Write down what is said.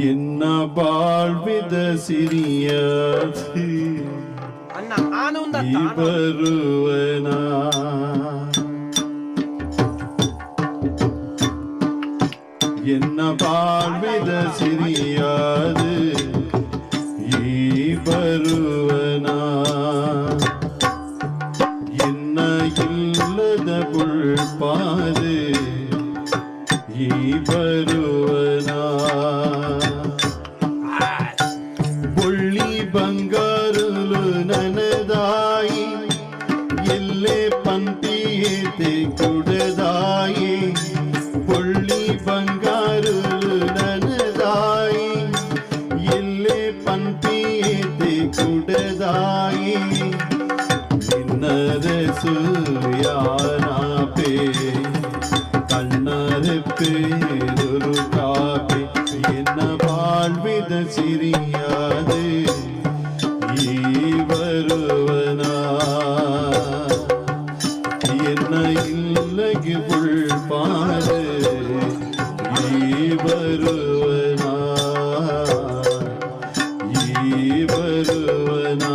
என்ன வாழ்வித சிறிய இவருவனா? என்ன வாழ்வித சிறியாது? ஈபருவனா என்ன இல்லத புல்பாது? ஈபருவனா ನನದಾಯಿ ಎಲ್ಲೇ ಪಂಕ್ತಿಯೇತೆ ಕುಡದಾಯಿ ಬುಳ್ಳಿ ಬಂಗಾರಲು ನನದಾಯಿ ಎಲ್ಲೇ ಪಂಕ್ತಿಯೇತೆ ಕುಡದಾಯಿ ನಿನ್ನರಸು ಯಾನಾಪೇ கண்ணறுப்பு ஒரு காப்பி என்ன வாழ்வித சிறியாது புல் பாடு வருவனா வருவனா